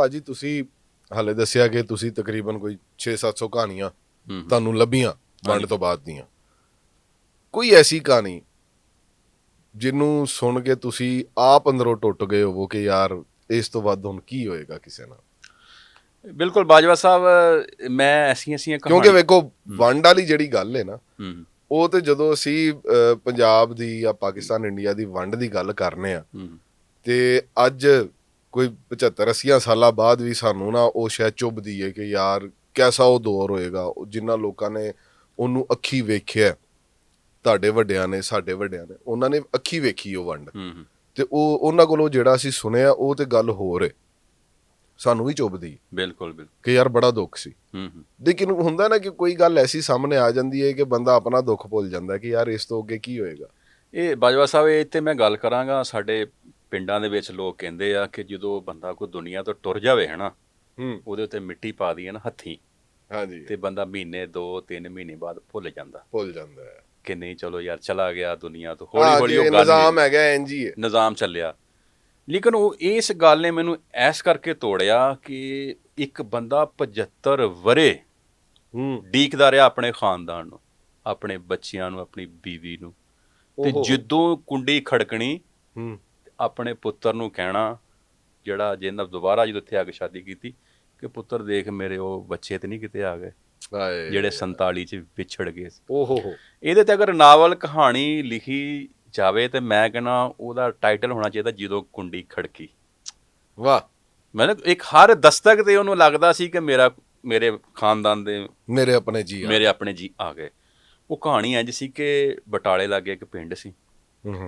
ਭਾਜੀ ਤੁਸੀਂ ਹਾਲੇ ਦੱਸਿਆ ਕਿ ਤੁਸੀਂ ਤਕਰੀਬਨ ਕੋਈ 6-700 ਕਹਾਣੀਆਂ ਤੁਹਾਨੂੰ ਲੱਭੀਆਂ ਵੰਡ ਤੋਂ ਬਾਅਦ ਦੀਆਂ। ਕੋਈ ਐਸੀ ਕਹਾਣੀ ਜਿਹਨੂੰ ਸੁਣ ਕੇ ਤੁਸੀਂ ਆਪ ਅੰਦਰੋਂ ਟੁੱਟ ਗਏ ਹੋਵੋ ਕਿ ਯਾਰ ਇਸ ਤੋਂ ਵੱਧ ਹੁਣ ਕੀ ਹੋਏਗਾ ਕਿਸੇ ਨਾਲ? ਬਿਲਕੁਲ ਬਾਜਵਾ ਸਾਹਿਬ ਮੈਂ ਐਸੀਆਂ ਐਸੀਆਂ ਕਿਉਂਕਿ ਵੇਖੋ ਵੰਡ ਵਾਲੀ ਜਿਹੜੀ ਗੱਲ ਹੈ ਨਾ ਉਹ ਤੇ ਜਦੋਂ ਅਸੀਂ ਪੰਜਾਬ ਦੀ ਜਾਂ ਪਾਕਿਸਤਾਨ ਇੰਡੀਆ ਦੀ ਵੰਡ ਦੀ ਗੱਲ ਕਰਨੇ ਆ ਤੇ ਅੱਜ ਕੋਈ 75 80 ਸਾਲਾਂ ਬਾਅਦ ਵੀ ਸਾਨੂੰ ਨਾ ਉਹ ਸ਼ਾਇਦ ਚੁੱਭਦੀ ਹੈ ਕਿ ਯਾਰ ਕਿਹਦਾ ਉਹ ਦੌਰ ਹੋਏਗਾ ਉਹ ਜਿਨ੍ਹਾਂ ਲੋਕਾਂ ਨੇ ਉਹਨੂੰ ਅੱਖੀ ਵੇਖਿਆ ਤੁਹਾਡੇ ਵੱਡਿਆਂ ਨੇ ਸਾਡੇ ਵੱਡਿਆਂ ਨੇ ਉਹਨਾਂ ਨੇ ਅੱਖੀ ਵੇਖੀ ਉਹ ਵੰਡ। ਤੇ ਉਹ ਉਹਨਾਂ ਕੋਲੋਂ ਜਿਹੜਾ ਅਸੀਂ ਸੁਣਿਆ ਉਹ ਤੇ ਗੱਲ ਹੋਰ ਹੈ। ਸਾਨੂੰ ਵੀ ਚੁੱਭਦੀ ਬਿਲਕੁਲ ਬਿਲਕੁਲ। ਕਿ ਯਾਰ ਬੜਾ ਦੁੱਖ ਸੀ। ਹੂੰ ਹੂੰ। ਲੇਕਿਨ ਹੁੰਦਾ ਨਾ ਕਿ ਕੋਈ ਗੱਲ ਐਸੀ ਸਾਹਮਣੇ ਆ ਜਾਂਦੀ ਹੈ ਕਿ ਬੰਦਾ ਆਪਣਾ ਦੁੱਖ ਭੁੱਲ ਜਾਂਦਾ ਕਿ ਯਾਰ ਇਸ ਤੋਂ ਅੱਗੇ ਕੀ ਹੋਏਗਾ। ਇਹ ਬਾਜਵਾ ਸਾਹਿਬ ਇਹ ਤੇ ਮੈਂ ਗੱਲ ਕਰਾਂਗਾ ਸਾਡੇ ਪਿੰਡਾਂ ਦੇ ਵਿੱਚ ਲੋਕ ਕਹਿੰਦੇ ਆ ਕਿ ਜਦੋਂ ਬੰਦਾ ਕੋਈ ਦੁਨੀਆ ਤੋਂ ਟੁਰ ਜਾਵੇ ਹਨਾ ਹੂੰ। ਉਹਦੇ ਉੱਤੇ ਮਿੱਟੀ ਪਾ ਦਈਏ ਨਾ ਹੱਥੀਂ ਹਾਂਜੀ। ਤੇ ਬੰਦਾ ਮਹੀਨੇ 2 3 ਮਹੀਨੇ ਬਾਅਦ ਭੁੱਲ ਜਾਂਦਾ। ਭੁੱਲ ਜਾਂਦਾ ਹੈ। ਕਿ ਨਹੀਂ ਚਲੋ ਯਾਰ ਚਲਾ ਗਿਆ ਦੁਨੀਆ ਤੋਂ ਹੌਲੀ ਹੌਲੀ ਉਹ ਗੱਲ ਨਿਜ਼ਾਮ ਹੈਗਾ ਇੰਜ ਹੀ ਨਿਜ਼ਾਮ ਚੱਲਿਆ। ਲੇਕਿਨ ਉਹ ਇਸ ਗੱਲ ਨੇ ਮੈਨੂੰ ਐਸ ਕਰਕੇ ਤੋੜਿਆ ਕਿ ਇੱਕ ਬੰਦਾ 75 ਵਰੇ ਹੂੰ। ਡੀਕਦਾ ਰਿਹਾ ਆਪਣੇ ਖਾਨਦਾਨ ਨੂੰ ਆਪਣੇ ਬੱਚਿਆਂ ਨੂੰ ਆਪਣੀ ਬੀਵੀ ਨੂੰ। ਤੇ। ਜਦੋਂ ਕੁੰਡੀ ਖੜਕਣੀ ਹੂੰ। ਆਪਣੇ ਪੁੱਤਰ ਨੂੰ ਕਹਿਣਾ ਜਿਹੜਾ ਜਿਹਨਾਂ ਦੁਬਾਰਾ ਜਦੋਂ ਇੱਥੇ ਆ ਕੇ ਸ਼ਾਦੀ ਕੀਤੀ ਕਿ ਪੁੱਤਰ ਦੇਖ ਮੇਰੇ ਉਹ ਬੱਚੇ ਤੇ ਨਹੀਂ ਕਿਤੇ ਆ ਗਏ ਹਾਏ। ਜਿਹੜੇ 47 ਚ ਵਿਛੜ ਗਏ ਸੀ। ਓਹੋ ਹੋ। ਇਹਦੇ ਤੇ ਅਗਰ ਨਾਵਲ ਕਹਾਣੀ ਲਿਖੀ ਜਾਵੇ ਤੇ ਮੈਂ ਕਹਿੰਦਾ ਉਹਦਾ ਟਾਈਟਲ ਹੋਣਾ ਚਾਹੀਦਾ ਜਦੋਂ ਕੁੰਡੀ ਖੜਕੀ। ਵਾਹ। ਮਤਲਬ ਇੱਕ ਹਰ ਦਸਤਕ ਤੇ ਉਹਨੂੰ ਲੱਗਦਾ ਸੀ ਕਿ ਮੇਰਾ ਮੇਰੇ ਖਾਨਦਾਨ ਦੇ ਮੇਰੇ ਆਪਣੇ ਜੀ ਮੇਰੇ ਆਪਣੇ ਜੀ ਆ ਗਏ। ਉਹ ਕਹਾਣੀ ਇੰਜ ਸੀ ਕਿ ਬਟਾਲੇ ਲਾਗੇ ਇੱਕ ਪਿੰਡ ਸੀ।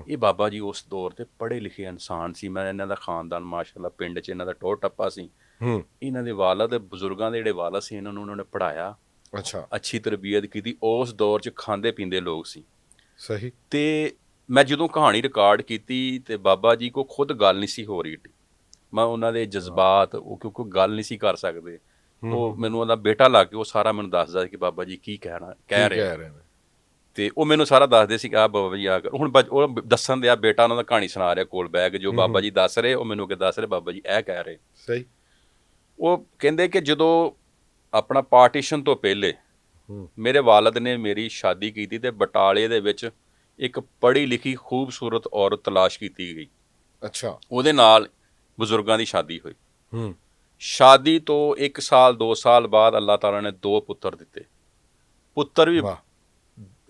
ਇਹ ਬਾਬਾ ਜੀ ਉਸ ਦੌਰ ਤੇ ਪੜ੍ਹੇ ਲਿਖੇ ਇਨਸਾਨ ਸੀ। ਮੈਂ ਇਹਨਾਂ ਦਾ ਖਾਨਦਾਨ ਮਾਸ਼ਾਅੱਲਾ ਪਿੰਡ 'ਚ ਇਹਨਾਂ ਦਾ ਟੋਰ ਟੱਪਾ ਸੀ। ਹੂੰ। ਇਹਨਾਂ ਦੇ ਵਾਲਦ ਬਜ਼ੁਰਗਾਂ ਦੇ ਜਿਹੜੇ ਵਾਲਦ ਸੀ ਇਹਨਾਂ ਨੂੰ ਉਹਨਾਂ ਨੇ ਪੜਾਇਆ ਅੱਛਾ। ਅੱਛੀ ਤਰਬੀਅਤ ਕੀਤੀ। ਉਸ ਦੌਰ 'ਚ ਖਾਂਦੇ ਪੀਂਦੇ ਲੋਕ ਸੀ। ਸਹੀ। ਤੇ ਮੈਂ ਜਦੋਂ ਕਹਾਣੀ ਰਿਕਾਰਡ ਕੀਤੀ ਤੇ ਬਾਬਾ ਜੀ ਕੋ ਖੁਦ ਗੱਲ ਨਹੀਂ ਸੀ ਹੋ ਰਹੀ ਮੈਂ ਉਹਨਾਂ ਦੇ ਜਜ਼ਬਾਤ ਉਹ ਕਿਉਂਕਿ ਗੱਲ ਨਹੀਂ ਸੀ ਕਰ ਸਕਦੇ। ਉਹ ਮੈਨੂੰ ਉਹਦਾ ਬੇਟਾ ਲਾ ਕੇ ਉਹ ਸਾਰਾ ਮੈਨੂੰ ਦੱਸਦਾ ਕਿ ਬਾਬਾ ਜੀ ਕੀ ਕਹਿਣਾ ਕਹਿ ਰਹੇ। ਕਹਿ ਰਹੇ ਨੇ? ਤੇ ਉਹ ਮੈਨੂੰ ਸਾਰਾ ਦੱਸਦੇ ਸੀ ਕਿ ਆ ਬਾਬਾ ਜੀ ਆ ਕਰ। ਹੁਣ ਬੱਚ- ਉਹ ਦੱਸਣ ਦਿਆ ਬੇਟਾ ਉਹਨਾਂ ਦਾ ਕਹਾਣੀ ਸੁਣਾ ਰਿਹਾ ਕੋਲ ਬੈਗ ਜੋ ਬਾਬਾ ਜੀ ਦੱਸ ਰਹੇ ਉਹ ਮੈਨੂੰ ਕਿ ਦੱਸ ਰਹੇ ਬਾਬਾ ਜੀ ਇਹ ਕਹਿ ਰਹੇ। ਸਹੀ। ਉਹ ਕਹਿੰਦੇ ਕਿ ਜਦੋਂ ਆਪਣਾ ਪਾਰਟੀਸ਼ਨ ਤੋਂ ਪਹਿਲੇ ਹੂੰ। ਮੇਰੇ ਵਾਲਦ ਨੇ ਮੇਰੀ ਸ਼ਾਦੀ ਕੀਤੀ ਤੇ ਬਟਾਲੇ ਦੇ ਵਿੱਚ ਇੱਕ ਪੜ੍ਹੀ ਲਿਖੀ ਖੂਬਸੂਰਤ ਔਰਤ ਤਲਾਸ਼ ਕੀਤੀ ਗਈ। ਅੱਛਾ। ਉਹਦੇ ਨਾਲ ਬਜ਼ੁਰਗਾਂ ਦੀ ਸ਼ਾਦੀ ਹੋਈ। ਹੂੰ। ਸ਼ਾਦੀ ਤੋਂ 1 ਸਾਲ 2 ਸਾਲ ਬਾਅਦ ਅੱਲਾਹ ਤਾਲਾ ਨੇ ਦੋ ਪੁੱਤਰ ਦਿੱਤੇ। ਪੁੱਤਰ ਵੀ ਵਾਹ।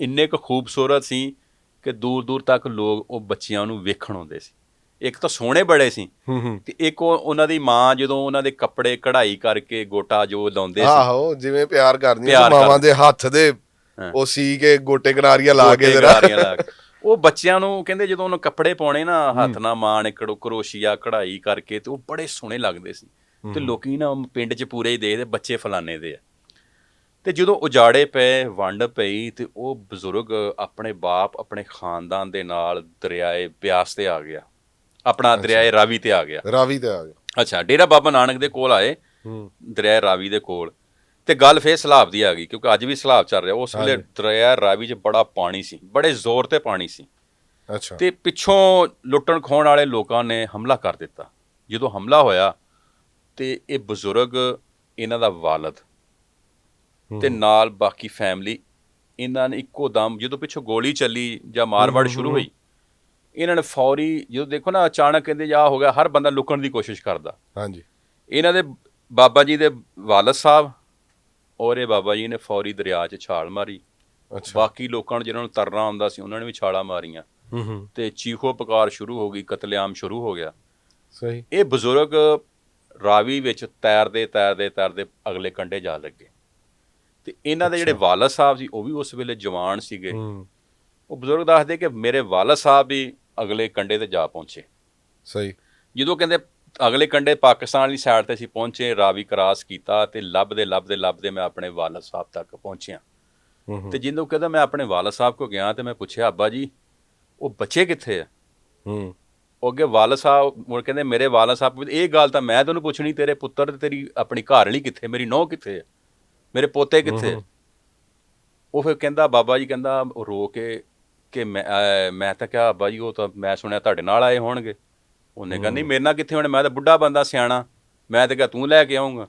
ਇੰਨੇ ਕੁ ਖੂਬਸੂਰਤ ਸੀ ਕਿ ਦੂਰ ਦੂਰ ਤੱਕ ਲੋਕ ਉਹ ਬੱਚਿਆਂ ਨੂੰ ਵੇਖਣ ਆਉਂਦੇ ਸੀ। ਇੱਕ ਤਾਂ ਸੋਹਣੇ ਬੜੇ ਸੀ ਤੇ ਇੱਕ ਉਹ ਉਹਨਾਂ ਦੀ ਮਾਂ ਜਦੋਂ ਉਹਨਾਂ ਦੇ ਕੱਪੜੇ ਕਢਾਈ ਕਰਕੇ ਗੋਟਾ ਜੋ ਲਾਉਂਦੇ ਸੀ। ਆਹੋ ਜਿਵੇਂ ਪਿਆਰ ਕਰਦੀਆਂ ਮਾਵਾਂ। ਦੇ ਹੱਥ ਦੇ। ਉਹ ਸੀ ਕੇ ਗੋਟੇ ਕਨਾਰੀਆਂ ਲਾ ਕੇ ਜਰਾ। ਉਹ ਬੱਚਿਆਂ ਨੂੰ ਕਹਿੰਦੇ ਜਦੋਂ ਉਹਨੂੰ ਕੱਪੜੇ ਪਾਉਣੇ ਨਾ ਹੱਥ ਨਾਲ ਮਾਂ ਨੇ ਕੜੋ ਕਰੋਸ਼ੀਆ ਕਢਾਈ ਕਰਕੇ ਤੇ ਉਹ ਬੜੇ ਸੋਹਣੇ ਲੱਗਦੇ ਸੀ। ਤੇ ਲੋਕੀ ਨਾ ਪਿੰਡ 'ਚ ਪੂਰੇ ਹੀ ਦੇਖਦੇ ਬੱਚੇ ਫਲਾਣੇ ਦੇ ਆ। ਤੇ ਜਦੋਂ ਉਜਾੜੇ ਪਏ ਵੰਡ ਪਈ ਤੇ ਉਹ ਬਜ਼ੁਰਗ ਆਪਣੇ ਬਾਪ ਆਪਣੇ ਖਾਨਦਾਨ ਦੇ ਨਾਲ ਦਰਿਆਏ ਬਿਆਸ ਤੇ ਆ ਗਿਆ। ਆਪਣਾ ਦਰਿਆਏ ਰਾਵੀ ਤੇ ਆ ਗਿਆ। ਰਾਵੀ ਤੇ ਆ ਗਿਆ। ਅੱਛਾ ਡੇਰਾ ਬਾਬਾ ਨਾਨਕ ਦੇ ਕੋਲ ਆਏ। ਹੂੰ। ਦਰਿਆ ਰਾਵੀ ਦੇ ਕੋਲ। ਤੇ ਗੱਲ ਫੇਰ ਸਲਾਬ ਦੀ ਆ ਗਈ ਕਿਉਂਕਿ ਅੱਜ ਵੀ ਸਲਾਬ ਚੱਲ ਰਿਹਾ। ਉਸ ਵੇਲੇ ਦਰਿਆ ਰਾਵੀ 'ਚ ਬੜਾ ਪਾਣੀ ਸੀ ਬੜੇ ਜ਼ੋਰ ਤੇ ਪਾਣੀ ਸੀ। ਅੱਛਾ। ਤੇ ਪਿੱਛੋਂ ਲੁੱਟਣ ਖੋਣ ਵਾਲੇ ਲੋਕਾਂ ਨੇ ਹਮਲਾ ਕਰ ਦਿੱਤਾ। ਜਦੋਂ ਹਮਲਾ ਹੋਇਆ ਤੇ ਇਹ ਬਜ਼ੁਰਗ ਇਹਨਾਂ ਦਾ ਵਾਲਦ ਤੇ ਨਾਲ ਬਾਕੀ ਫੈਮਿਲੀ ਇਹਨਾਂ ਨੇ ਇੱਕੋ ਦਮ ਜਦੋਂ ਪਿੱਛੋਂ ਗੋਲੀ ਚੱਲੀ ਜਾਂ ਮਾਰਵਾੜ ਸ਼ੁਰੂ ਹੋਈ ਇਹਨਾਂ ਨੇ ਫੌਰੀ ਜਦੋਂ ਦੇਖੋ ਨਾ ਅਚਾਨਕ ਕਹਿੰਦੇ ਜਾ ਹੋ ਗਿਆ ਹਰ ਬੰਦਾ ਲੁਕਣ ਦੀ ਕੋਸ਼ਿਸ਼ ਕਰਦਾ। ਹਾਂਜੀ। ਇਹਨਾਂ ਦੇ ਬਾਬਾ ਜੀ ਦੇ ਵਾਲਦ ਸਾਹਿਬ ਔਰ ਇਹ ਬਾਬਾ ਜੀ ਨੇ ਫੌਰੀ ਦਰਿਆ 'ਚ ਛਾਲ ਮਾਰੀ। ਅੱਛਾ। ਬਾਕੀ ਲੋਕਾਂ ਨੂੰ ਜਿਹਨਾਂ ਨੂੰ ਤਰਨਾ ਆਉਂਦਾ ਸੀ ਉਹਨਾਂ ਨੇ ਵੀ ਛਾਲਾਂ ਮਾਰੀਆਂ। ਹੂੰ ਹੂੰ। ਤੇ ਚੀਖੋ ਪੁਕਾਰ ਸ਼ੁਰੂ ਹੋ ਗਈ ਕਤਲੇਆਮ ਸ਼ੁਰੂ ਹੋ ਗਿਆ। ਸਹੀ। ਇਹ ਬਜ਼ੁਰਗ ਰਾਵੀ ਵਿੱਚ ਤੈਰਦੇ ਤੈਰਦੇ ਤੈਰਦੇ ਅਗਲੇ ਕੰਢੇ ਜਾ ਲੱਗੇ। ਤੇ ਇਹਨਾਂ ਦੇ ਜਿਹੜੇ ਵਾਲਦ ਸਾਹਿਬ ਸੀ ਉਹ ਵੀ ਉਸ ਵੇਲੇ ਜਵਾਨ ਸੀਗੇ। ਉਹ ਬਜ਼ੁਰਗ ਦੱਸਦੇ ਕਿ ਮੇਰੇ ਵਾਲਦ ਸਾਹਿਬ ਵੀ ਅਗਲੇ ਕੰਢੇ ਤੇ ਜਾ ਪਹੁੰਚੇ। ਸਹੀ। ਜਦੋਂ ਕਹਿੰਦੇ ਅਗਲੇ ਕੰਢੇ ਪਾਕਿਸਤਾਨ ਵਾਲੀ ਸਾਈਡ ਤੇ ਅਸੀਂ ਪਹੁੰਚੇ ਰਾਵੀ ਕਰਾਸ ਕੀਤਾ ਤੇ ਲੱਭਦੇ ਲੱਭਦੇ ਲੱਭਦੇ ਮੈਂ ਆਪਣੇ ਵਾਲਦ ਸਾਹਿਬ ਤੱਕ ਪਹੁੰਚਿਆ। ਤੇ ਜਦੋਂ ਕਹਿੰਦਾ ਮੈਂ ਆਪਣੇ ਵਾਲਦ ਸਾਹਿਬ ਕੋ ਗਿਆ ਤੇ ਮੈਂ ਪੁੱਛਿਆ ਅੱਬਾ ਜੀ ਉਹ ਬੱਚੇ ਕਿੱਥੇ ਆ? ਹੂੰ। ਉਹ ਅੱਗੇ ਵਾਲਦ ਸਾਹਿਬ ਮੁੜ ਕਹਿੰਦੇ ਮੇਰੇ ਵਾਲਦ ਸਾਹਿਬ ਇਹ ਗੱਲ ਤਾਂ ਮੈਂ ਤੈਨੂੰ ਪੁੱਛਣੀ ਤੇਰੇ ਪੁੱਤਰ ਤੇ ਤੇਰੀ ਆਪਣੀ ਘਰ ਵਾਲੀ ਕਿੱਥੇ ਮੇਰੀ ਨੌਂ ਕਿੱਥੇ ਹੈ ਮੇਰੇ ਪੋਤੇ ਕਿੱਥੇ? ਉਹ ਫਿਰ ਕਹਿੰਦਾ ਬਾਬਾ ਜੀ ਕਹਿੰਦਾ ਰੋ ਕੇ ਕਿ ਮੈਂ ਮੈਂ ਤਾਂ ਕਿਹਾ ਬਾਬਾ ਜੀ ਉਹ ਤਾਂ ਮੈਂ ਸੁਣਿਆ ਤੁਹਾਡੇ ਨਾਲ ਆਏ ਹੋਣਗੇ। ਉਹਨੇ ਕਹਿੰਦਾ ਨਹੀਂ ਮੇਰੇ ਨਾਲ ਕਿੱਥੇ ਹੋਣੇ? ਮੈਂ ਤਾਂ ਬੁੱਢਾ ਬੰਦਾ ਸਿਆਣਾ। ਮੈਂ ਤੇ ਕਿਹਾ ਤੂੰ ਲੈ ਕੇ ਆਉਂਗਾ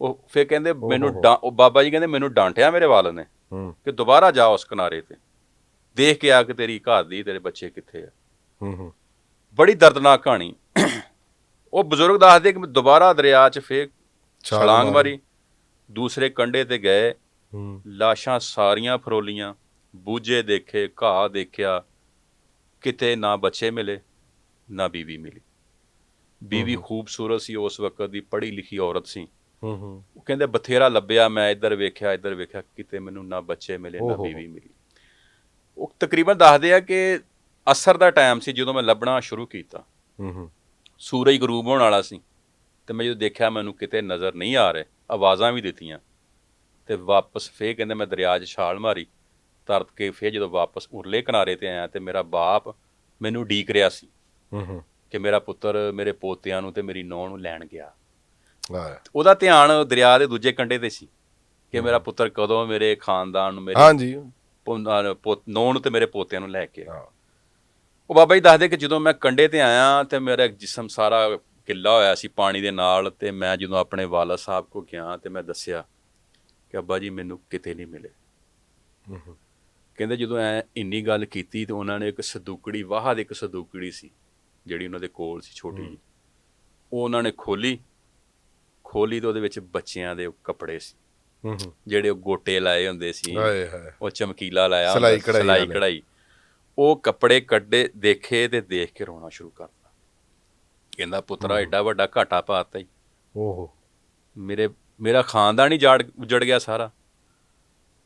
ਉਹ ਫਿਰ ਕਹਿੰਦੇ ਮੈਨੂੰ ਉਹ ਬਾਬਾ ਜੀ ਕਹਿੰਦੇ ਮੈਨੂੰ ਡਾਂਟਿਆ ਮੇਰੇ ਵਾਲ ਨੇ ਕਿ ਦੁਬਾਰਾ ਜਾ ਉਸ ਕਿਨਾਰੇ ਤੇ। ਦੇਖ ਕੇ ਆ ਕਿ ਤੇਰੀ ਘਰ ਦੀ ਤੇਰੇ ਬੱਚੇ ਕਿੱਥੇ ਆ। ਹੂੰ ਹੂੰ। ਬੜੀ ਦਰਦਨਾਕ ਕਹਾਣੀ। ਉਹ ਬਜ਼ੁਰਗ ਦੱਸਦੇ ਕਿ ਮੈਂ ਦੁਬਾਰਾ ਦਰਿਆ 'ਚ ਫੇਰ ਛਾਲ ਛਲਾਂਗ ਮਾਰੀ। ਦੂਸਰੇ ਕੰਢੇ ਤੇ ਗਏ। ਲਾਸ਼ਾਂ ਸਾਰੀਆਂ ਫਰੋਲੀਆਂ ਬੂਝੇ ਦੇਖੇ ਘਾਹ ਦੇਖਿਆ। ਕਿਤੇ ਨਾ ਬੱਚੇ ਮਿਲੇ ਨਾ ਬੀਵੀ ਮਿਲੀ। ਬੀਵੀ ਖੂਬਸੂਰਤ ਸੀ ਉਸ ਵਕਤ ਦੀ ਪੜ੍ਹੀ ਲਿਖੀ ਔਰਤ ਸੀ। ਹੂੰ ਹੂੰ। ਉਹ ਕਹਿੰਦੇ ਬਥੇਰਾ ਲੱਭਿਆ ਮੈਂ ਇੱਧਰ ਵੇਖਿਆ ਇੱਧਰ ਵੇਖਿਆ ਕਿਤੇ ਮੈਨੂੰ ਨਾ ਬੱਚੇ ਮਿਲੇ ਨਾ। ਬੀਵੀ ਮਿਲੀ। ਉਹ ਤਕਰੀਬਨ ਦੱਸਦੇ ਆ ਕਿ ਅਸਰ ਦਾ ਟਾਈਮ ਸੀ ਜਦੋਂ ਮੈਂ ਲੱਭਣਾ ਸ਼ੁਰੂ ਕੀਤਾ। ਹੂੰ ਹੂੰ। ਸੂਰਜ ਗਰੂਬ ਹੋਣ ਵਾਲਾ ਸੀ ਤੇ ਮੈਂ ਜਦੋਂ ਦੇਖਿਆ ਮੈਨੂੰ ਕਿਤੇ ਨਜ਼ਰ ਨਹੀਂ ਆ ਰਹੇ। ਆਵਾਜ਼ਾਂ ਵੀ ਦਿੱਤੀਆਂ ਤੇ ਵਾਪਸ ਫੇਰ ਕਹਿੰਦੇ ਮੈਂ ਦਰਿਆ 'ਚ ਛਾਲ ਮਾਰੀ ਤਰਤ ਕੇ ਫੇਰ ਜਦੋਂ ਵਾਪਸ ਉਰਲੇ ਕਿਨਾਰੇ ਤੇ ਆਇਆ ਤੇ ਮੇਰਾ ਬਾਪ ਮੈਨੂੰ ਡੀਕ ਰਿਹਾ ਸੀ ਹੂੰ ਹੂੰ। ਕਿ ਮੇਰਾ ਪੁੱਤਰ ਮੇਰੇ ਪੋਤਿਆਂ ਨੂੰ ਤੇ ਮੇਰੀ ਨੂੰਹ ਨੂੰ ਲੈਣ ਗਿਆ। ਉਹਦਾ ਧਿਆਨ ਦਰਿਆ ਦੇ ਦੂਜੇ ਕੰਢੇ ਤੇ ਸੀ ਕਿ ਮੇਰਾ ਪੁੱਤਰ ਕਦੋਂ ਮੇਰੇ ਖਾਨਦਾਨ ਨੂੰ ਮੇਰੇ ਹਾਂਜੀ। ਨੂੰਹ ਨੂੰ ਤੇ ਮੇਰੇ ਪੋਤਿਆਂ ਨੂੰ ਲੈ ਕੇ ਉਹ ਬਾਬਾ ਜੀ ਦੱਸਦੇ ਕਿ ਜਦੋਂ ਮੈਂ ਕੰਡੇ ਤੇ ਆਇਆ ਤੇ ਮੇਰਾ ਜਿਸਮ ਸਾਰਾ ਗਿੱਲਾ ਹੋਇਆ ਸੀ ਪਾਣੀ ਦੇ ਨਾਲ ਤੇ ਮੈਂ ਜਦੋਂ ਆਪਣੇ ਵਾਲਾ ਸਾਹਿਬ ਕੋ ਗਿਆ ਤੇ ਮੈਂ ਦੱਸਿਆ ਕਿ ਅੱਬਾ ਜੀ ਮੈਨੂੰ ਕਿਤੇ ਨਹੀਂ ਮਿਲੇ। ਕਹਿੰਦੇ ਜਦੋਂ ਐ ਇੰਨੀ ਗੱਲ ਕੀਤੀ ਤੇ ਉਹਨਾਂ ਨੇ ਇੱਕ ਸਦੂਕੜੀ ਵਾਹ ਦੀ ਇੱਕ ਸਦੂਕੜੀ ਸੀ ਜਿਹੜੀ ਉਹਨਾਂ ਦੇ ਕੋਲ ਸੀ ਛੋਟੀ ਜੀ ਉਹ ਉਹਨਾਂ ਨੇ ਖੋਲੀ ਖੋਲੀ ਤੇ ਉਹਦੇ ਵਿੱਚ ਬੱਚਿਆਂ ਦੇ ਕੱਪੜੇ ਸੀ। ਜਿਹੜੇ ਉਹ ਗੋਟੇ ਲਾਏ ਹੁੰਦੇ ਸੀ ਹਾਏ ਹਾਏ। ਉਹ ਚਮਕੀਲਾ ਲਾਇਆ ਸਿਲਾਈ ਕਢਾਈ ਉਹ ਕੱਪੜੇ ਕੱਢੇ ਦੇਖੇ ਤੇ ਦੇਖ ਕੇ ਰੋਣਾ ਸ਼ੁਰੂ ਕਰਤਾ ਕਹਿੰਦਾ ਪੁੱਤਰਾ ਐਡਾ ਵੱਡਾ ਘਾਟਾ ਪਾਤਾ ਈ। ਓਹੋ। ਮੇਰੇ ਮੇਰਾ ਖਾਨਦਾਨ ਹੀ ਜਾੜ ਉਜੜ ਗਿਆ ਸਾਰਾ।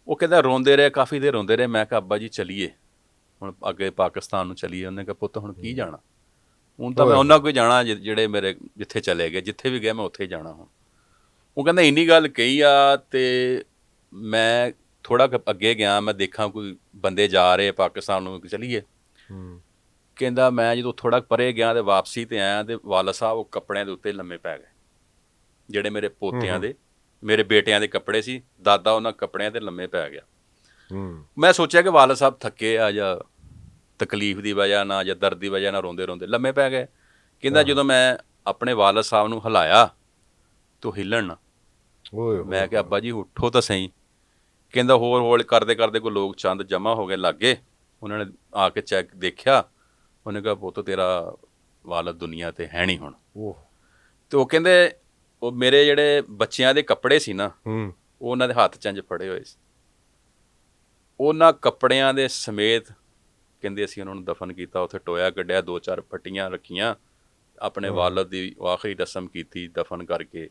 ਉਹ ਕਹਿੰਦਾ ਰੋਂਦੇ ਰਹੇ ਕਾਫੀ ਦੇਰ ਰੋਂਦੇ ਰਹੇ। ਮੈਂ ਕਿਹਾ ਅੱਬਾ ਜੀ ਚਲੀਏ। ਹੁਣ ਅੱਗੇ ਪਾਕਿਸਤਾਨ ਨੂੰ ਚਲੀਏ। ਉਹਨੇ ਕਿਹਾ ਪੁੱਤ ਹੁਣ ਕੀ ਜਾਣਾ? ਹੁਣ ਤਾਂ ਮੈਂ। ਉਹਨਾਂ ਕੋਈ ਜਾਣਾ ਜਿਹੜੇ ਮੇਰੇ ਜਿੱਥੇ ਚਲੇ ਗਏ। ਜਿੱਥੇ ਵੀ ਗਏ ਮੈਂ ਉੱਥੇ ਹੀ ਜਾਣਾ ਹੁਣ। ਉਹ ਕਹਿੰਦਾ ਇੰਨੀ ਗੱਲ ਕਹੀ ਆ ਤੇ ਮੈਂ ਥੋੜਾ ਅੱਗੇ ਗਿਆ। ਮੈਂ ਦੇਖਾਂ ਕੋਈ ਬੰਦੇ ਜਾ ਰਹੇ ਪਾਕਿਸਤਾਨ ਨੂੰ ਚਲੀਏ। ਹੂੰ। ਕਹਿੰਦਾ ਮੈਂ ਜਦੋਂ ਥੋੜਾ ਪਰੇ ਗਿਆ ਤੇ ਵਾਪਸੀ ਤੇ ਆਇਆ ਤੇ ਵਾਲਾ ਸਾਹਿਬ ਉਹ ਕੱਪੜਿਆਂ ਦੇ ਉੱਤੇ ਲੰਮੇ ਪੈ ਗਏ। ਜਿਹੜੇ ਮੇਰੇ ਪੋਤਿਆਂ ਦੇ ਮੇਰੇ ਬੇਟਿਆਂ ਦੇ ਕੱਪੜੇ ਸੀ ਦਾਦਾ ਉਹਨਾਂ ਕੱਪੜਿਆਂ ਤੇ ਲੰਮੇ ਪੈ ਗਿਆ। ਮੈਂ ਸੋਚਿਆ ਕਿ ਵਾਲਾ ਸਾਹਿਬ ਥੱਕੇ ਆ ਜਾਂ ਤਕਲੀਫ ਦੀ ਵਜ੍ਹਾ ਨਾਲ ਜਾਂ ਦਰਦ ਦੀ ਵਜ੍ਹਾ ਨਾਲ ਰੋਂਦੇ ਰੋਂਦੇ ਲੰਮੇ ਪੈ ਗਏ। ਕਹਿੰਦਾ ਜਦੋਂ ਮੈਂ ਆਪਣੇ ਵਾਲਾ ਸਾਹਿਬ ਨੂੰ ਹਿਲਾਇਆ ਤੋ ਹਿੱਲਣ ਨਾ। ਓਏ ਮੈਂ ਕਿਹਾ ਅੱਬਾ ਜੀ ਉੱਠੋ ਤਾਂ ਸਹੀ। ਕਹਿੰਦਾ ਹੋਰ ਹੋਰ ਕਰਦੇ ਕਰਦੇ ਕੋ ਲੋਕ ਚੰਦ ਜਮਾ ਹੋ ਗਏ ਲੱਗੇ। ਉਹਨਾਂ ਨੇ ਆ ਕੇ ਚੈੱਕ ਦੇਖਿਆ। ਉਹਨੇ ਕਿਹਾ ਪੁੱਤ ਤੇਰਾ ਵਾਲਦ ਦੁਨੀਆ ਤੇ ਹੈ ਨਹੀਂ ਹੁਣ। ਓਹ। ਤੇ ਉਹ ਕਹਿੰਦੇ ਉਹ ਮੇਰੇ ਜਿਹੜੇ ਬੱਚਿਆਂ ਦੇ ਕੱਪੜੇ ਸੀ ਨਾ ਹੂੰ। ਉਹ ਉਹਨਾਂ ਦੇ ਹੱਥ ਚੰਜ ਫੜੇ ਹੋਏ ਸੀ। ਉਹਨਾਂ ਕੱਪੜਿਆਂ ਦੇ ਸਮੇਤ ਕਹਿੰਦੇ ਅਸੀਂ ਉਹਨਾਂ ਨੂੰ ਦਫਨ ਕੀਤਾ ਉੱਥੇ ਟੋਇਆ ਕੱਢਿਆ ਦੋ ਚਾਰ ਫੱਟੀਆਂ ਰੱਖੀਆਂ ਆਪਣੇ ਵਾਲਦ ਦੀ ਆਖਰੀ ਰਸਮ ਕੀਤੀ ਦਫਨ ਕਰਕੇ।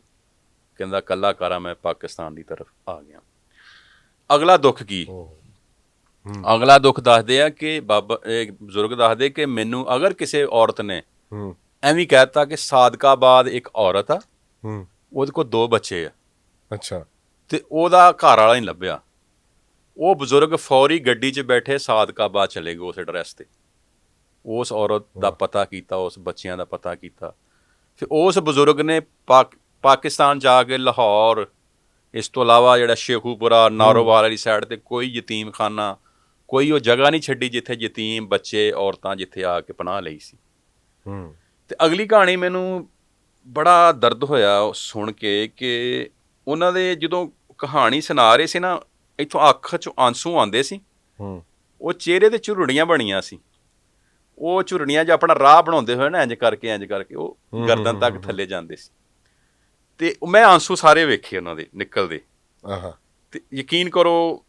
ਕਹਿੰਦਾ ਕੱਲਾ ਕਾਰਾ ਮੈਂ ਪਾਕਿਸਤਾਨ ਦੀ ਤਰਫ ਆ ਗਿਆ। ਅਗਲਾ ਦੁੱਖ ਕੀ? ਅਗਲਾ ਦੁੱਖ ਦੱਸਦੇ ਆ ਕਿ ਬਾਬਾ ਇਹ ਬਜ਼ੁਰਗ ਦੱਸਦੇ ਕਿ ਮੈਨੂੰ ਅਗਰ ਕਿਸੇ ਔਰਤ ਨੇ ਹੂੰ। ਐਵੇਂ ਕਹਿਤਾ ਕਿ ਸਾਦਕਾਬਾਦ ਇੱਕ ਔਰਤ ਆ ਹੂੰ। ਉਹਦੇ ਕੋਲ ਦੋ ਬੱਚੇ ਆ। ਅੱਛਾ। ਤੇ ਉਹਦਾ ਘਰ ਵਾਲਾ ਨਹੀਂ ਲੱਭਿਆ। ਉਹ ਬਜ਼ੁਰਗ ਫੌਰੀ ਗੱਡੀ 'ਚ ਬੈਠੇ ਸਾਦਕਾਬਾਦ ਚਲੇ ਗਏ ਉਸ ਐਡਰੈਸ ਤੇ। ਉਸ ਔਰਤ ਦਾ ਪਤਾ ਕੀਤਾ ਉਸ ਬੱਚਿਆਂ ਦਾ ਪਤਾ ਕੀਤਾ। ਫਿਰ ਉਸ ਬਜ਼ੁਰਗ ਨੇ ਪਾਕ- ਪਾਕਿਸਤਾਨ ਜਾ ਕੇ ਲਾਹੌਰ ਇਸ ਤੋਂ ਇਲਾਵਾ ਜਿਹੜਾ ਸ਼ੇਖੂਪੁਰਾ ਨਾਰੋਵਾਲ ਵਾਲੀ ਸਾਈਡ ਤੇ ਕੋਈ ਯਤੀਮਖਾਨਾ ਕੋਈ ਉਹ ਜਗ੍ਹਾ ਨਹੀਂ ਛੱਡੀ ਜਿੱਥੇ ਯਤੀਮ ਬੱਚੇ ਔਰਤਾਂ ਜਿੱਥੇ ਆ ਕੇ ਪਨਾਹ ਲਈ ਸੀ। ਹੂੰ। ਤੇ ਅਗਲੀ ਕਹਾਣੀ ਮੈਨੂੰ ਬੜਾ ਦਰਦ ਹੋਇਆ ਸੁਣ ਕੇ ਕਿ ਉਹਨਾਂ ਦੇ ਜਦੋਂ ਕਹਾਣੀ ਸੁਣਾ ਰਹੇ ਸੀ ਨਾ ਇੱਥੋਂ ਅੱਖ 'ਚੋਂ ਆਂਸੂ ਆਉਂਦੇ ਸੀ। ਹੂੰ। ਉਹ ਚਿਹਰੇ ਤੇ ਝੁਰੜੀਆਂ ਬਣੀਆਂ ਸੀ। ਉਹ ਝੁਰੜੀਆਂ 'ਚ ਆਪਣਾ ਰਾਹ ਬਣਾਉਂਦੇ ਹੋਏ ਨਾ ਇੰਜ ਕਰਕੇ ਇੰਜ ਕਰਕੇ ਉਹ ਗਰਦਨ ਤੱਕ ਥੱਲੇ ਜਾਂਦੇ ਸੀ। ਤੇ ਮੈਂ ਆਂਸੂ ਸਾਰੇ ਵੇਖੇ ਉਹਨਾਂ ਦੇ ਨਿਕਲਦੇ। ਆਹਾ। ਤੇ ਯਕੀਨ ਕਰੋ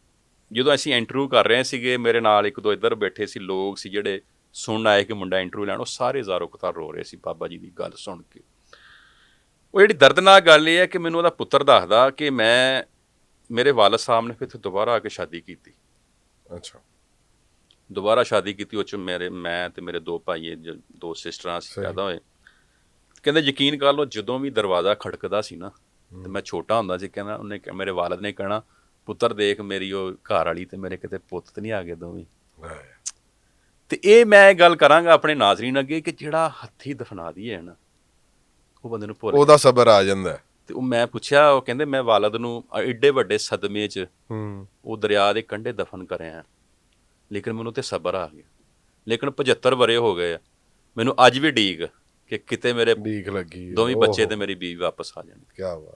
ਜਦੋਂ ਅਸੀਂ ਇੰਟਰਵਿਊ ਕਰ ਰਹੇ ਸੀਗੇ ਮੇਰੇ ਨਾਲ ਇੱਕ ਦੋ ਇੱਧਰ ਬੈਠੇ ਸੀ ਲੋਕ ਸੀ ਜਿਹੜੇ ਸੁਣਨ ਆਏ ਕਿ ਮੁੰਡਾ ਇੰਟਰਵਿਊ ਲੈਣ ਉਹ ਸਾਰੇ ਜ਼ਾਰੋ ਕਤਾਰ ਰੋ ਰਹੇ ਸੀ ਬਾਬਾ ਜੀ ਦੀ ਗੱਲ ਸੁਣ ਕੇ। ਉਹ ਜਿਹੜੀ ਦਰਦਨਾਕ ਗੱਲ ਇਹ ਹੈ ਕਿ ਮੈਨੂੰ ਉਹਦਾ ਪੁੱਤਰ ਦੱਸਦਾ ਕਿ ਮੈਂ ਮੇਰੇ ਵਾਲਦ ਸਾਹਿਬ ਨੇ ਫਿਰ ਦੁਬਾਰਾ ਆ ਕੇ ਸ਼ਾਦੀ ਕੀਤੀ। ਅੱਛਾ। ਦੁਬਾਰਾ ਸ਼ਾਦੀ ਕੀਤੀ ਉਹ ਚ ਮੇਰੇ ਮੈਂ ਤੇ ਮੇਰੇ ਦੋ ਭਾਈ ਦੋ ਸਿਸਟਰਾਂ ਸੀ। ਪੈਦਾ ਹੋਏ। ਕਹਿੰਦੇ ਯਕੀਨ ਕਰ ਲਓ ਜਦੋਂ ਵੀ ਦਰਵਾਜ਼ਾ ਖੜਕਦਾ ਸੀ ਨਾ ਤੇ ਮੈਂ ਛੋਟਾ ਹੁੰਦਾ ਸੀ ਕਹਿੰਦਾ ਉਹਨੇ ਮੇਰੇ ਵਾਲਦ ਨੇ ਕਹਿਣਾ ਪੁੱਤਰ ਦੇਖ ਮੇਰੀ ਉਹ ਘਰ ਵਾਲੀ ਤੇ ਮੇਰੇ ਕਿਤੇ ਪੁੱਤ ਤੇ ਨਹੀਂ ਆ ਗਏ ਦੋਵੇਂ। ਤੇ ਇਹ ਮੈਂ ਗੱਲ ਕਰਾਂਗਾ ਆਪਣੇ ਨਾਜ਼ਰੀਨ ਅੱਗੇ ਕਿ ਜਿਹੜਾ ਹੱਥੀ ਦਫਨਾ ਦੀ ਹੈ ਨਾ ਉਹ ਬੰਦੇ ਨੂੰ ਭੁੱਲ ਉਹਦਾ ਸਬਰ ਆ ਜਾਂਦਾ। ਤੇ ਉਹ ਮੈਂ ਪੁੱਛਿਆ ਉਹ ਕਹਿੰਦੇ ਮੈਂ ਵਾਲਦ ਨੂੰ ਐਡੇ ਵੱਡੇ ਸਦਮੇ 'ਚ ਹੂੰ। ਉਹ ਦਰਿਆ ਦੇ ਕੰਢੇ ਦਫਨ ਕਰਿਆ ਲੇਕਿਨ ਮੈਨੂੰ ਤੇ ਸਬਰ ਆ ਗਿਆ। ਲੇਕਿਨ 75 ਬਰੇ ਹੋ ਗਏ ਆ। ਮੈਨੂੰ ਅੱਜ ਵੀ ਡੀਕ ਕਿ ਕਿਤੇ ਮੇਰੇ ਢੀਕ ਲੱਗੀ ਦੋਵੇਂ ਬੱਚੇ ਤੇ ਮੇਰੀ ਬੀਵੀ ਵਾਪਸ ਆ ਜਾਣ। ਕੀ ਬਾਤ।